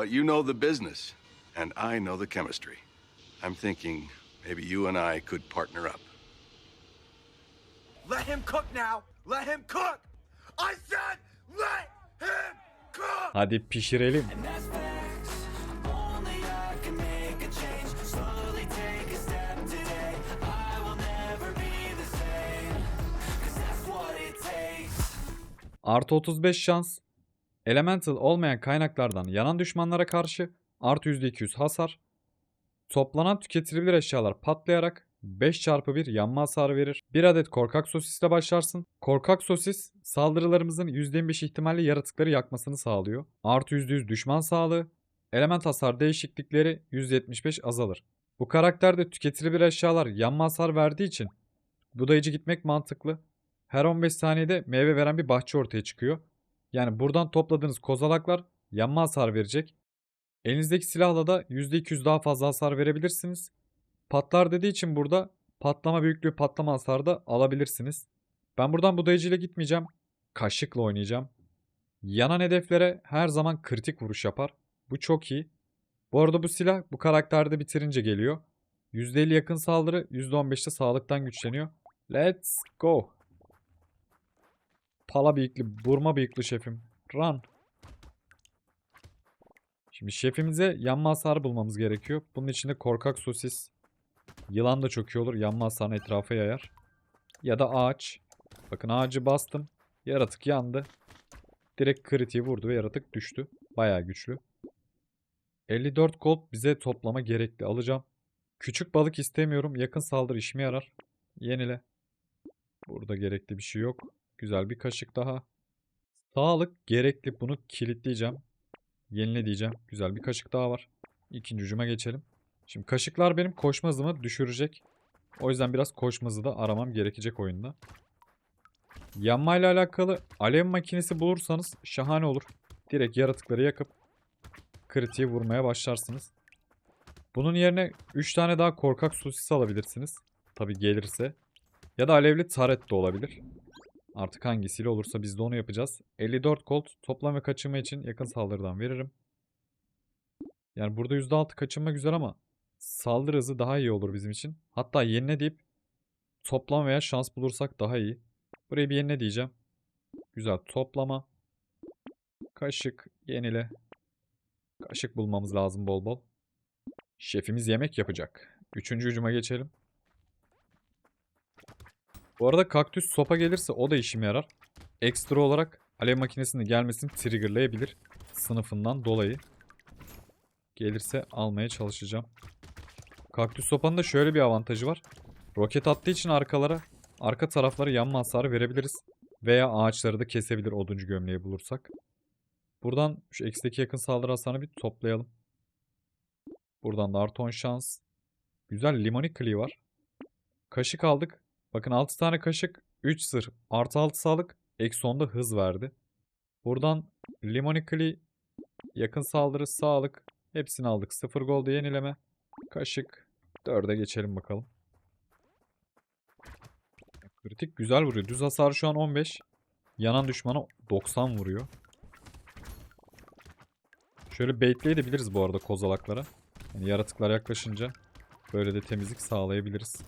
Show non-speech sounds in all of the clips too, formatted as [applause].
But you know the business, and I know the chemistry. I'm thinking maybe you and I could partner up. Let him cook now. Let him cook. I said let him cook. Hadi pişirelim. Artı 35 şans. Elemental olmayan kaynaklardan yanan düşmanlara karşı artı %200 hasar. Toplanan tüketilebilir eşyalar patlayarak 5 çarpı 1 yanma hasarı verir. 1 adet korkak sosisle başlarsın. Korkak sosis saldırılarımızın %25 ihtimalle yaratıkları yakmasını sağlıyor. Artı %100 düşman sağlığı. Element hasar değişiklikleri %75 azalır. Bu karakterde tüketilebilir eşyalar yanma hasar verdiği için budayıcı gitmek mantıklı. Her 15 saniyede meyve veren bir bahçe ortaya çıkıyor. Yani buradan topladığınız kozalaklar yanma hasar verecek. Elinizdeki silahla da %200 daha fazla hasar verebilirsiniz. Patlar dediği için burada patlama büyüklüğü patlama hasarı da alabilirsiniz. Ben buradan budayıcıyla gitmeyeceğim. Kaşıkla oynayacağım. Yanan hedeflere her zaman kritik vuruş yapar. Bu çok iyi. Bu arada bu silah bu karakterde bitirince geliyor. %50 yakın saldırı, %15'te sağlıktan güçleniyor. Let's go. Pala bıyıklı, burma bıyıklı şefim. Run. Şimdi şefimize yanma hasarı bulmamız gerekiyor. Bunun için de korkak sosis. Yılan da çok iyi olur. Yanma hasarını etrafa yayar. Ya da ağaç. Bakın ağacı bastım. Yaratık yandı. Direkt kritiği vurdu ve yaratık düştü. Bayağı güçlü. 54 gold bize toplama gerekli. Alacağım. Küçük balık istemiyorum. Yakın saldırı işime yarar. Yenile. Burada gerekli bir şey yok. Güzel bir kaşık daha. Sağlık gerekli. Bunu kilitleyeceğim. Yenile diyeceğim. Güzel bir kaşık daha var. İkinci ucuma geçelim. Şimdi kaşıklar benim koşma hızımı düşürecek. O yüzden biraz koşma hızı da aramam gerekecek oyunda. Yanmayla alakalı alev makinesi bulursanız şahane olur. Direkt yaratıkları yakıp kritiği vurmaya başlarsınız. Bunun yerine 3 tane daha korkak sosis alabilirsiniz. Tabi gelirse. Ya da alevli taret de olabilir. Artık hangisiyle olursa biz de onu yapacağız. 54 gold toplam ve kaçınma için yakın saldırıdan veririm. Yani burada %6 kaçınma güzel ama saldırı hızı daha iyi olur bizim için. Hatta yenile deyip toplam veya şans bulursak daha iyi. Buraya bir yenile diyeceğim. Güzel toplama. Kaşık yenile. Kaşık bulmamız lazım bol bol. Şefimiz yemek yapacak. Üçüncü hücuma geçelim. Bu arada kaktüs sopa gelirse o da işime yarar. Ekstra olarak alev makinesinin gelmesini triggerlayabilir. Sınıfından dolayı. Gelirse almaya çalışacağım. Kaktüs sopanın da şöyle bir avantajı var. Roket attığı için arkalara, arka taraflara yanma hasarı verebiliriz. Veya ağaçları da kesebilir oduncu gömleği bulursak. Buradan şu eksteki yakın saldırı hasarını bir toplayalım. Buradan da artı 10 şans. Güzel limonikli var. Kaşık aldık. Bakın 6 tane kaşık, 3 sır, artı 6 sağlık, eksi 10'da hız verdi. Buradan limonikli, yakın saldırı, sağlık hepsini aldık. 0 golda yenileme, kaşık, 4'e geçelim bakalım. Kritik güzel vuruyor. Düz hasar şu an 15. Yanan düşmana 90 vuruyor. Şöyle baitleyebiliriz bu arada kozalaklara. Yani yaratıklar yaklaşınca böyle de temizlik sağlayabiliriz.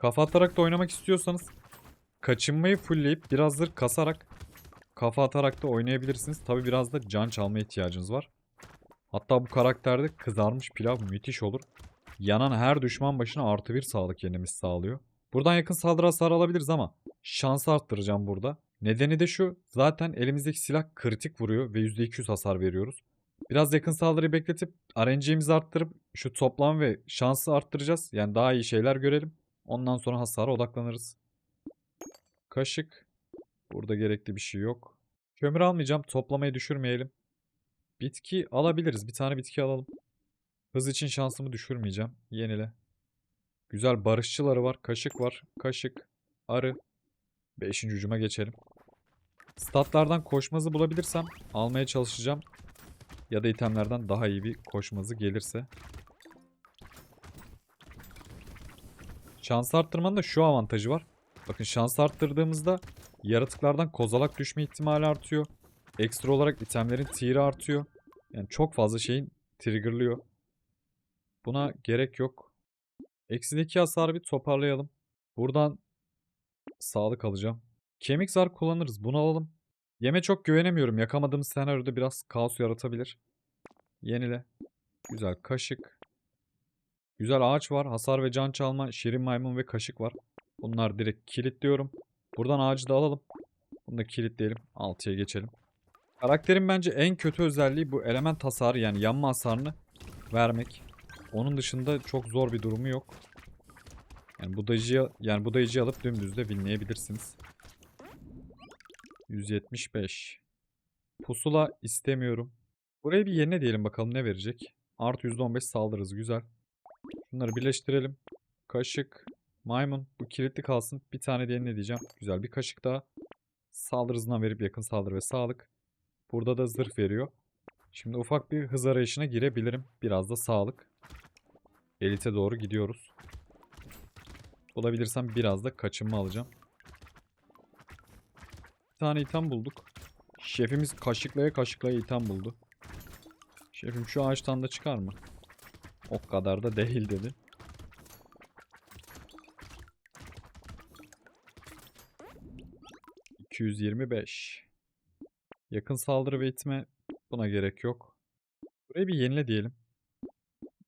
Kafa atarak da oynamak istiyorsanız kaçınmayı fullleyip biraz zırh kasarak kafa atarak da oynayabilirsiniz. Tabi biraz da can çalma ihtiyacınız var. Hatta bu karakterde kızarmış pilav müthiş olur. Yanan her düşman başına artı bir sağlık yenilmesi sağlıyor. Buradan yakın saldırı hasarı alabiliriz ama şans arttıracağım burada. Nedeni de şu zaten elimizdeki silah kritik vuruyor ve %200 hasar veriyoruz. Biraz yakın saldırıyı bekletip RNG'mizi arttırıp şu toplam ve şansı arttıracağız. Yani daha iyi şeyler görelim. Ondan sonra hasara odaklanırız. Kaşık. Burada gerekli bir şey yok. Kömür almayacağım. Toplamayı düşürmeyelim. Bitki alabiliriz. Bir tane bitki alalım. Hız için şansımı düşürmeyeceğim. Yenile. Güzel barışçıları var. Kaşık var. Kaşık. Arı. Beşinci ucuma geçelim. Statlardan koşmazı bulabilirsem almaya çalışacağım. Ya da itemlerden daha iyi bir koşmazı gelirse. Şans arttırmanın da şu avantajı var. Bakın şans arttırdığımızda yaratıklardan kozalak düşme ihtimali artıyor. Ekstra olarak itemlerin tier'i artıyor. Yani çok fazla şeyin triggerlıyor. Buna gerek yok. Eksideki hasarı bir toparlayalım. Buradan sağlık alacağım. Kemik zar kullanırız. Bunu alalım. Yeme çok güvenemiyorum. Yakamadığımız senaryoda biraz kaos yaratabilir. Yenile. Güzel kaşık. Güzel ağaç var. Hasar ve can çalma, şirin maymun ve kaşık var. Bunlar direkt kilitliyorum. Buradan ağacı da alalım. Bunu da kilitleyelim. 6'ya geçelim. Karakterin bence en kötü özelliği bu element hasarı yani yanma hasarını vermek. Onun dışında çok zor bir durumu yok. Yani budayıcı yani budayıcı alıp dümdüz de winleyebilirsiniz. 175. Pusula istemiyorum. Burayı bir yerine diyelim bakalım ne verecek. Artı %15 saldırı hızı güzel. Bunları birleştirelim. Kaşık, maymun. Bu kilitli kalsın. Bir tane diğerine diyeceğim. Güzel bir kaşık daha. Saldırı verip yakın saldırı ve sağlık. Burada da zırh veriyor. Şimdi ufak bir hız arayışına girebilirim. Biraz da sağlık. Elite doğru gidiyoruz. Olabilirsem biraz da kaçınma alacağım. Bir tane item bulduk. Şefimiz kaşıklaya kaşıklaya item buldu. Şefim şu ağaçtan da çıkar mı? O kadar da değil dedi. ...225. Yakın saldırı ve itme buna gerek yok. Burayı bir yenile diyelim.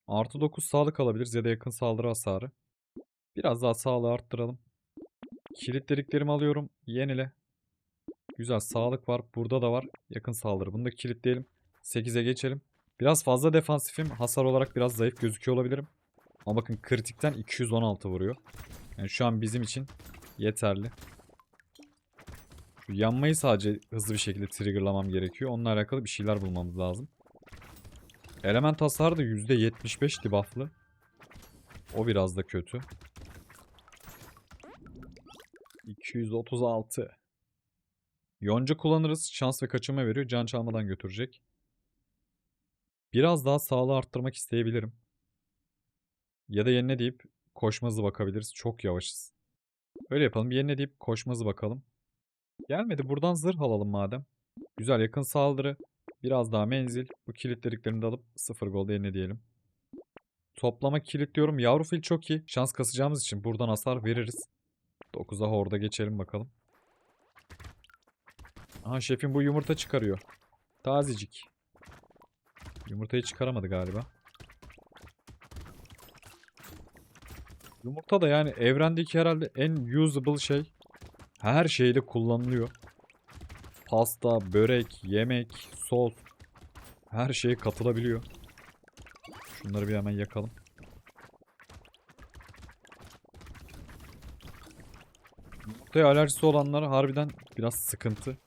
Artı 9 sağlık alabiliriz ya da yakın saldırı hasarı. Biraz daha sağlığı arttıralım. Kilit deliklerimi alıyorum. Yenile. Güzel sağlık var. Burada da var. Yakın saldırı. Bunu da kilitleyelim. 8'e geçelim. Biraz fazla defansifim. Hasar olarak biraz zayıf gözüküyor olabilirim. Ama bakın kritikten 216 vuruyor. Yani şu an bizim için yeterli. Şu yanmayı sadece hızlı bir şekilde triggerlamam gerekiyor. Onunla alakalı bir şeyler bulmamız lazım. Element hasarı da %75 debufflı. O biraz da kötü. 236. Yonca kullanırız. Şans ve kaçınma veriyor. Can çalmadan götürecek. Biraz daha sağlığı arttırmak isteyebilirim. Ya da yerine deyip koşma bakabiliriz. Çok yavaşız. Öyle yapalım. Bir yerine deyip koşma bakalım. Gelmedi. Buradan zırh alalım madem. Güzel yakın saldırı. Biraz daha menzil. Bu kilitlediklerini de alıp 0 gol yerine diyelim. Toplama kilitliyorum. Yavru fil çok iyi. Şans kasacağımız için buradan hasar veririz. 9'a horda geçelim bakalım. Aha şefim bu yumurta çıkarıyor. Tazecik. Yumurtayı çıkaramadı galiba. Yumurta da yani evrendeki herhalde en usable şey. Her şeyde kullanılıyor. Pasta, börek, yemek, sos. Her şeye katılabiliyor. Şunları bir hemen yakalım. Yumurtaya alerjisi olanlar harbiden biraz sıkıntı.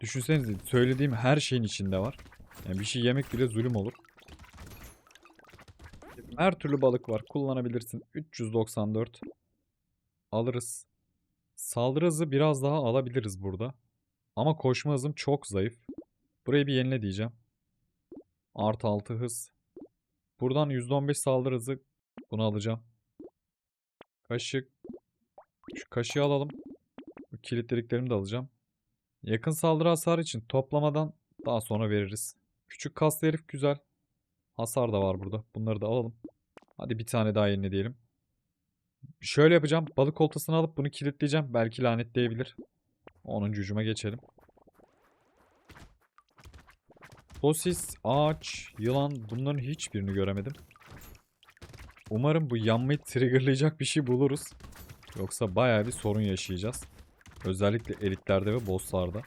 Düşünsenize söylediğim her şeyin içinde var. Yani bir şey yemek bile zulüm olur. Her türlü balık var. Kullanabilirsin. 394. Alırız. Saldırı hızı biraz daha alabiliriz burada. Ama koşma hızım çok zayıf. Burayı bir yenile diyeceğim. Artı 6 hız. Buradan %15 saldırı hızı. Bunu alacağım. Kaşık. Şu kaşığı alalım. Bu kilitlediklerimi de alacağım. Yakın saldırı hasarı için toplamadan daha sonra veririz. Küçük kaslı herif güzel. Hasar da var burada. Bunları da alalım. Hadi bir tane daha yenile diyelim. Şöyle yapacağım. Balık oltasını alıp bunu kilitleyeceğim. Belki lanetleyebilir. 10. ucuma geçelim. Sosis, ağaç, yılan bunların hiçbirini göremedim. Umarım bu yanmayı triggerlayacak bir şey buluruz. Yoksa bayağı bir sorun yaşayacağız. Özellikle elitlerde ve bosslarda.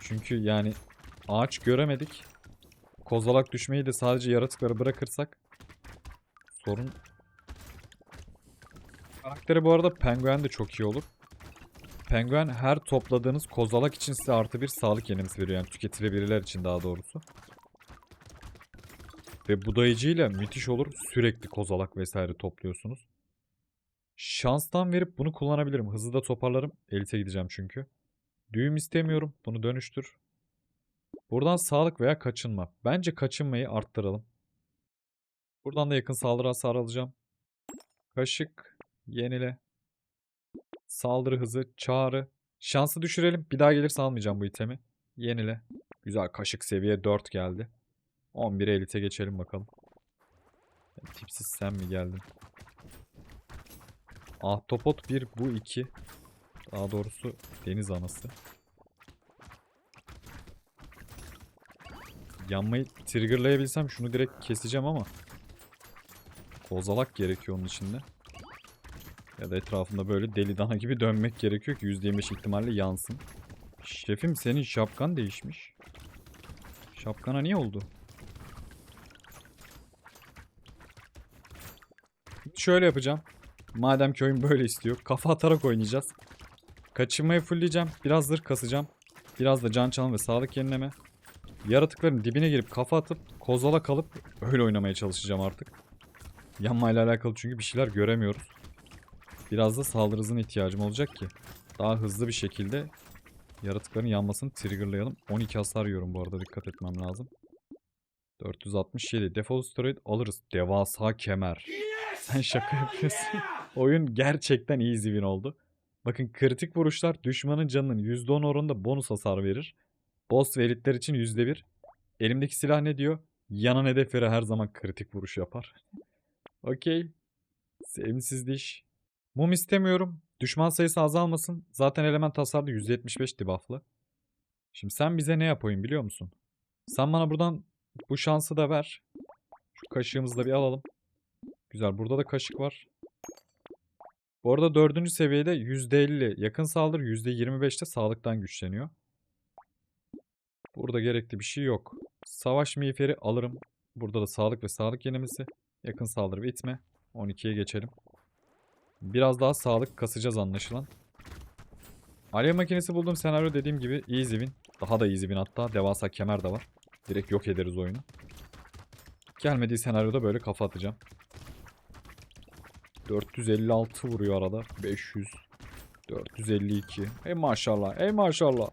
Çünkü yani ağaç göremedik. Kozalak düşmeyi de sadece yaratıkları bırakırsak sorun. Karakteri bu arada penguen de çok iyi olur. Penguen her topladığınız kozalak için size artı bir sağlık yenilmesi veriyor. Yani tüketilebilirler için daha doğrusu. Ve budayıcıyla müthiş olur. Sürekli kozalak vesaire topluyorsunuz. Şanstan verip bunu kullanabilirim. Hızlı da toparlarım. Elite gideceğim çünkü. Düğüm istemiyorum. Bunu dönüştür. Buradan sağlık veya kaçınma. Bence kaçınmayı arttıralım. Buradan da yakın saldırı hasarı alacağım. Kaşık. Yenile. Saldırı hızı. Çağrı. Şansı düşürelim. Bir daha gelirse almayacağım bu itemi. Yenile. Güzel kaşık seviye 4 geldi. 11'e elite geçelim bakalım. Tipsiz sen mi geldin? Ahtapot 1 bu 2. Daha doğrusu deniz anası. Yanmayı triggerlayabilsem şunu direkt keseceğim ama kozalak gerekiyor onun içinde. Ya da etrafında böyle deli dana gibi dönmek gerekiyor ki %25 ihtimalle yansın. Şefim senin şapkan değişmiş. Şapkana niye oldu? Şöyle yapacağım. Madem ki böyle istiyor. Kafa atarak oynayacağız. Kaçınmayı fullleyeceğim. Biraz zırh kasacağım. Biraz da can çalma ve sağlık yenileme. Yaratıkların dibine girip kafa atıp kozala kalıp öyle oynamaya çalışacağım artık. Yanmayla alakalı çünkü bir şeyler göremiyoruz. Biraz da saldırı hızına ihtiyacım olacak ki daha hızlı bir şekilde yaratıkların yanmasını triggerlayalım. 12 hasar yiyorum bu arada dikkat etmem lazım. 467 defol steroid alırız. Devasa kemer. Sen şaka yapıyorsun. Oyun gerçekten easy win oldu. Bakın kritik vuruşlar düşmanın canının %10 oranında bonus hasar verir. Boss ve elitler için %1. Elimdeki silah ne diyor? Yanan hedeflere her zaman kritik vuruş yapar. Okey. Sevimsiz diş. Mum istemiyorum. Düşman sayısı azalmasın. Zaten element hasarda %75 debufflı. Şimdi sen bize ne yapayım biliyor musun? Sen bana buradan bu şansı da ver. Şu kaşığımızı da bir alalım. Güzel. Burada da kaşık var. Bu arada dördüncü seviyede %50 yakın saldırı, %25 de sağlıktan güçleniyor. Burada gerekli bir şey yok. Savaş miğferi alırım. Burada da sağlık ve sağlık yenemesi. Yakın saldırı ve itme. 12'ye geçelim. Biraz daha sağlık kasacağız anlaşılan. Alev makinesi bulduğum senaryo dediğim gibi easy win. Daha da easy win hatta. Devasa kemer de var. Direkt yok ederiz oyunu. Gelmediği senaryoda böyle kafa atacağım. 456 vuruyor arada. 500. 452. Ey maşallah. Ey maşallah.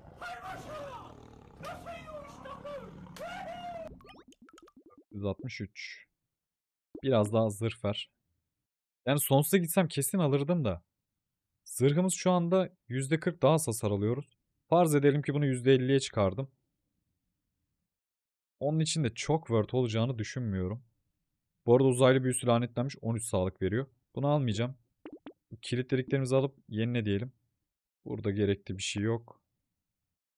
...163. Biraz daha zırh ver. Yani sonsuza gitsem kesin alırdım da. Zırhımız şu anda %40 daha hasar alıyoruz. Farz edelim ki bunu %50'ye çıkardım. Onun için de çok worth olacağını düşünmüyorum. Bu arada uzaylı büyüsü lanetlenmiş 13 sağlık veriyor. Bunu almayacağım. Kilit deliklerimizi alıp yenile diyelim. Burada gerekli bir şey yok.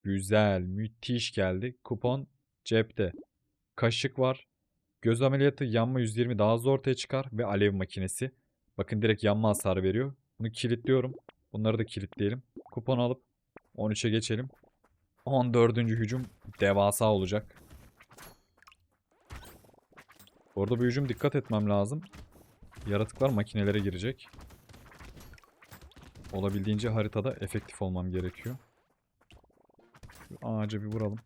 Güzel, müthiş geldi. Kupon cepte. Kaşık var. Göz ameliyatı yanma 120 daha hızlı ortaya çıkar ve alev makinesi. Bakın direkt yanma hasarı veriyor. Bunu kilitliyorum. Bunları da kilitleyelim. Kupon alıp 13'e geçelim. 14. hücum devasa olacak. Orada bu hücum dikkat etmem lazım. Yaratıklar makinelere girecek. Olabildiğince haritada efektif olmam gerekiyor. Şu ağaca bir vuralım.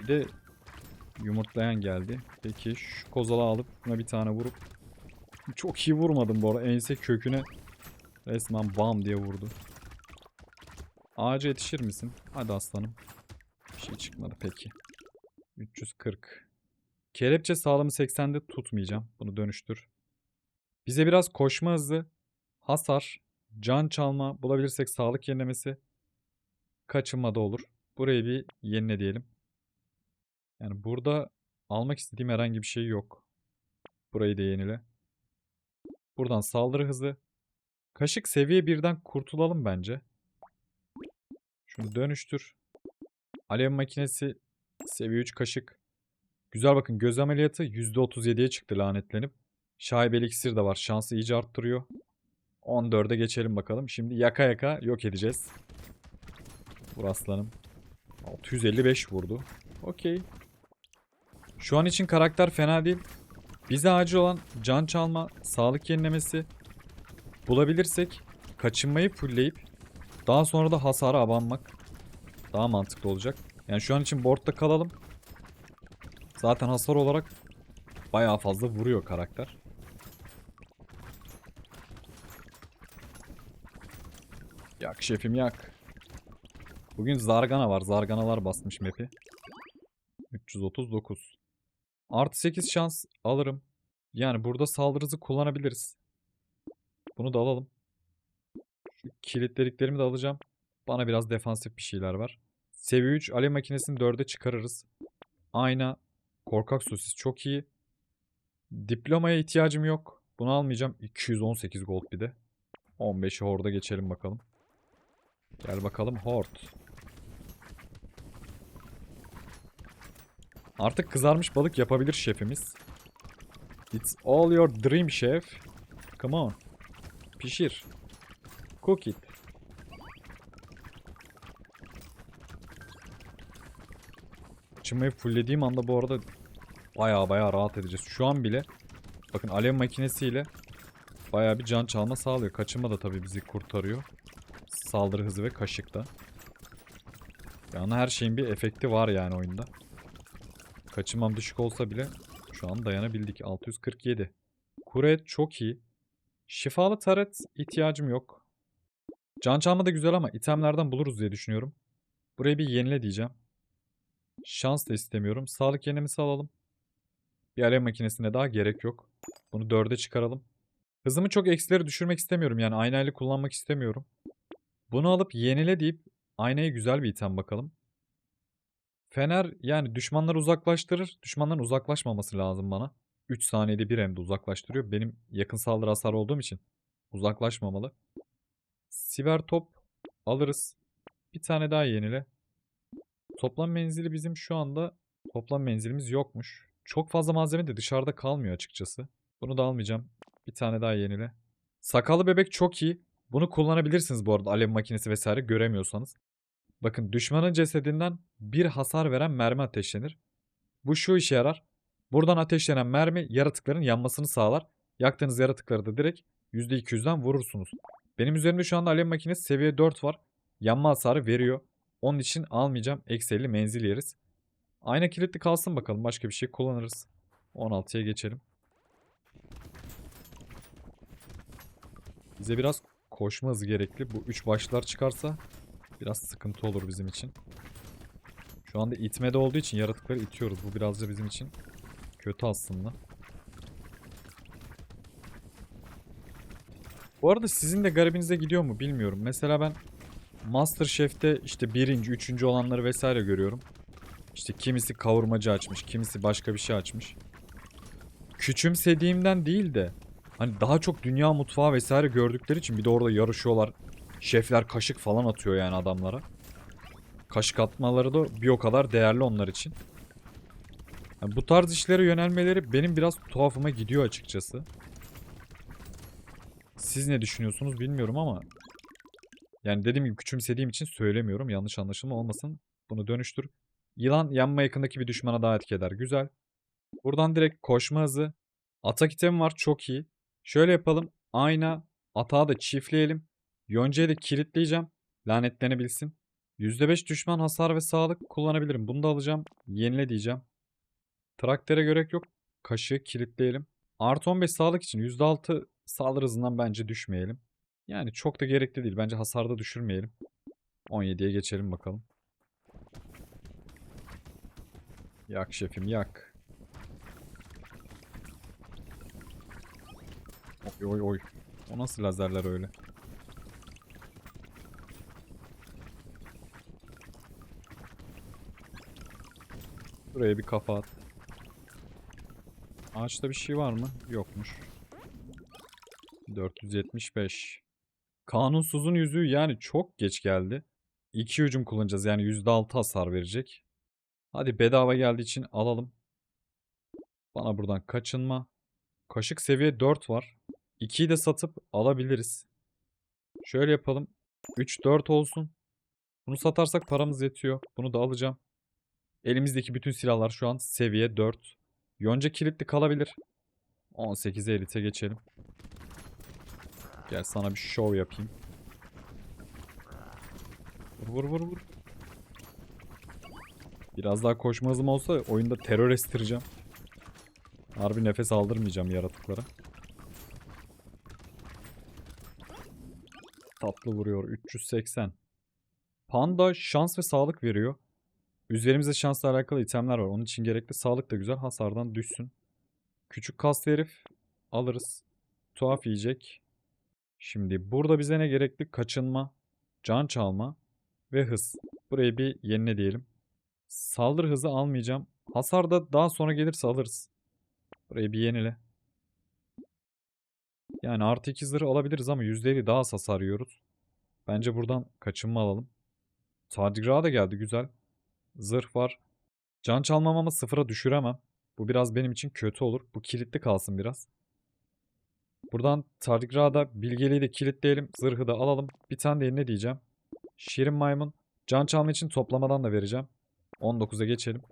Bir de yumurtlayan geldi. Peki şu kozala alıp buna bir tane vurup çok iyi vurmadım bu arada. Ense köküne resmen bam diye vurdu. Ağaca yetişir misin? Hadi aslanım. Bir şey çıkmadı peki. 340. Kelepçe sağlamı 80'de tutmayacağım. Bunu dönüştür. Bize biraz koşma hızı, hasar, can çalma, bulabilirsek sağlık yenilemesi, kaçınma da olur. Burayı bir yenile diyelim. Yani burada almak istediğim herhangi bir şey yok. Burayı da yenile. Buradan saldırı hızı. Kaşık seviye 1'den kurtulalım bence. Şunu dönüştür. Alev makinesi seviye 3 kaşık. Güzel bakın göz ameliyatı %37'ye çıktı lanetlenip. Şaibeli iksir de var. Şansı iyice arttırıyor. 14'e geçelim bakalım. Şimdi yaka yaka yok edeceğiz. Vur aslanım. 655 vurdu. Okey. Şu an için karakter fena değil. Bize acil olan can çalma, sağlık yenilemesi bulabilirsek kaçınmayı fullleyip daha sonra da hasara abanmak daha mantıklı olacak. Yani şu an için boardda kalalım. Zaten hasar olarak bayağı fazla vuruyor karakter. Yak şefim yak. Bugün Zargana var. Zarganalar basmış map'i. 339. Artı 8 şans alırım. Yani burada saldırı hızı kullanabiliriz. Bunu da alalım. Şu kilitlediklerimi de alacağım. Bana biraz defansif bir şeyler var. Seviye 3 alev makinesini 4'e çıkarırız. Ayna. Korkak sosis çok iyi. Diplomaya ihtiyacım yok. Bunu almayacağım. 218 gold bir de. 15'i horda geçelim bakalım. Gel bakalım hord. Artık kızarmış balık yapabilir şefimiz. It's all your dream chef. Come on. Pişir. Cook it. Açılmayı fulllediğim anda bu arada baya baya rahat edeceğiz. Şu an bile bakın alev makinesiyle baya bir can çalma sağlıyor. Kaçınma da tabii bizi kurtarıyor. Saldırı hızı ve kaşıkta. Yani her şeyin bir efekti var yani oyunda. Kaçınmam düşük olsa bile şu an dayanabildik. 647. Kuret çok iyi. Şifalı taret ihtiyacım yok. Can çalma da güzel ama itemlerden buluruz diye düşünüyorum. Burayı bir yenile diyeceğim. Şans da istemiyorum. Sağlık yenemesi alalım. Bir alev makinesine daha gerek yok. Bunu dörde çıkaralım. Hızımı çok eksileri düşürmek istemiyorum. Yani aynayla kullanmak istemiyorum. Bunu alıp yenile deyip aynaya güzel bir item bakalım. Fener yani düşmanları uzaklaştırır. Düşmanların uzaklaşmaması lazım bana. 3 saniyede bir hem de uzaklaştırıyor. Benim yakın saldırı hasar olduğum için uzaklaşmamalı. Siber top alırız. Bir tane daha yenile. Toplam menzili bizim şu anda toplam menzilimiz yokmuş. Çok fazla malzeme de dışarıda kalmıyor açıkçası. Bunu da almayacağım. Bir tane daha yenile. Sakallı bebek çok iyi. Bunu kullanabilirsiniz bu arada alev makinesi vesaire göremiyorsanız. Bakın düşmanın cesedinden bir hasar veren mermi ateşlenir. Bu şu işe yarar. Buradan ateşlenen mermi yaratıkların yanmasını sağlar. Yaktığınız yaratıkları da direkt %200'den vurursunuz. Benim üzerimde şu anda alev makinesi seviye 4 var. Yanma hasarı veriyor. Onun için almayacağım. Eksi 50 menzil yeriz. Ayna kilitli kalsın bakalım. Başka bir şey kullanırız. 16'ya geçelim. Bize biraz koşma hızı gerekli. Bu 3 başlar çıkarsa biraz sıkıntı olur bizim için. Şu anda itmede olduğu için yaratıkları itiyoruz. Bu biraz da bizim için kötü aslında. Bu arada sizin de garibinize gidiyor mu bilmiyorum. Mesela ben Masterchef'te işte birinci, üçüncü olanları vesaire görüyorum. İşte kimisi kavurmacı açmış, kimisi başka bir şey açmış. Küçümsediğimden değil de hani daha çok dünya mutfağı vesaire gördükleri için bir de orada yarışıyorlar. Şefler kaşık falan atıyor yani adamlara. Kaşık atmaları da bir o kadar değerli onlar için. Yani bu tarz işlere yönelmeleri benim biraz tuhafıma gidiyor açıkçası. Siz ne düşünüyorsunuz bilmiyorum ama yani dediğim gibi küçümsediğim için söylemiyorum. Yanlış anlaşılma olmasın. Bunu dönüştür. Yılan yanma yakındaki bir düşmana daha etki eder. Güzel. Buradan direkt koşma hızı. Atak itemi var. Çok iyi. Şöyle yapalım. Ayna. Atağı da çiftleyelim. Yoncayı da kilitleyeceğim. Lanetlenebilsin. %5 düşman hasar ve sağlık kullanabilirim. Bunu da alacağım. Yenile diyeceğim. Traktere gerek yok. Kaşığı kilitleyelim. Artı 15 sağlık için %6 saldırı hızından bence düşmeyelim. Yani çok da gerekli değil. Bence hasarda düşürmeyelim. 17'ye geçelim bakalım. Yak şefim yak. Oy oy oy. O nasıl lazerler öyle? Buraya bir kafa at. Ağaçta bir şey var mı? Yokmuş. 475. Kanunsuzun yüzüğü yani çok geç geldi. İki hücum kullanacağız yani %6 hasar verecek. Hadi bedava geldiği için alalım. Bana buradan kaçınma. Kaşık seviye 4 var. 2'yi de satıp alabiliriz. Şöyle yapalım. 3-4 olsun. Bunu satarsak paramız yetiyor. Bunu da alacağım. Elimizdeki bütün silahlar şu an seviye 4. Yonca kilitli kalabilir. 18'e elite geçelim. Gel sana bir show yapayım. Vur vur vur vur. Biraz daha koşma olsa oyunda terör estireceğim. Harbi nefes aldırmayacağım yaratıklara. Tatlı vuruyor. 380. Panda şans ve sağlık veriyor. Üzerimizde şansla alakalı itemler var. Onun için gerekli sağlık da güzel. Hasardan düşsün. Küçük kaslı herif alırız. Tuhaf yiyecek. Şimdi burada bize ne gerekli? Kaçınma, can çalma ve hız. Burayı bir yenile diyelim. Saldırı hızı almayacağım. Hasar da daha sonra gelirse alırız. Burayı bir yenile. Yani artı 2 zırh alabiliriz ama %50 daha hasar yiyoruz. Bence buradan kaçınma alalım. Tardigra da geldi güzel. Zırh var. Can çalmam ama sıfıra düşüremem. Bu biraz benim için kötü olur. Bu kilitli kalsın biraz. Buradan Tardigra'da bilgeliği de kilitleyelim. Zırhı da alalım. Bir tane de ne diyeceğim. Şirin maymun. Can çalma için toplamadan da vereceğim. 19'a geçelim.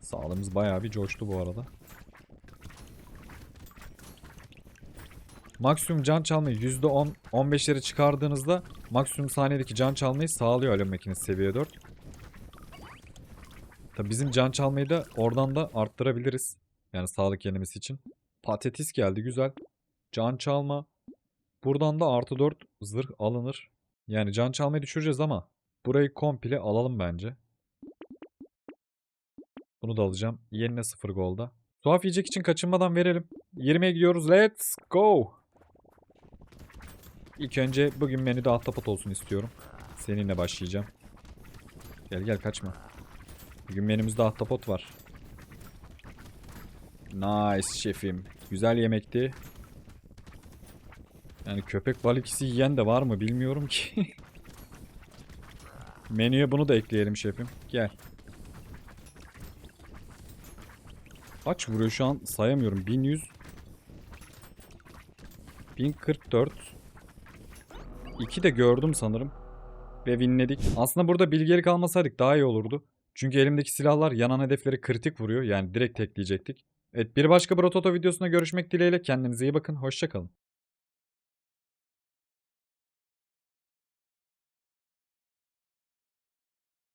Sağlığımız bayağı bir coştu bu arada. Maksimum can çalmayı %10, 15'lere çıkardığınızda maksimum saniyedeki can çalmayı sağlıyor alev makinesi seviye 4. Tabi bizim can çalmayı da oradan da arttırabiliriz. Yani sağlık yenemesi için. Patates geldi güzel. Can çalma. Buradan da artı 4 zırh alınır. Yani can çalmayı düşüreceğiz ama burayı komple alalım bence. Bunu da alacağım. Yenine 0 golda. Tuhaf yiyecek için kaçınmadan verelim. 20'ye gidiyoruz. Let's go. İlk önce bugün menüde ahtapot olsun istiyorum. Seninle başlayacağım. Gel gel kaçma. Bugün menümüzde ahtapot var. Nice şefim. Güzel yemekti. Yani köpek balıkisi yiyen de var mı bilmiyorum ki. [laughs] Menüye bunu da ekleyelim şefim. Gel. Kaç vuruyor şu an sayamıyorum. 1100 1044 2 de gördüm sanırım. Ve winledik. Aslında burada bilgelik almasaydık daha iyi olurdu. Çünkü elimdeki silahlar yanan hedefleri kritik vuruyor. Yani direkt tekleyecektik. Evet bir başka Brototo videosunda görüşmek dileğiyle. Kendinize iyi bakın. Hoşçakalın.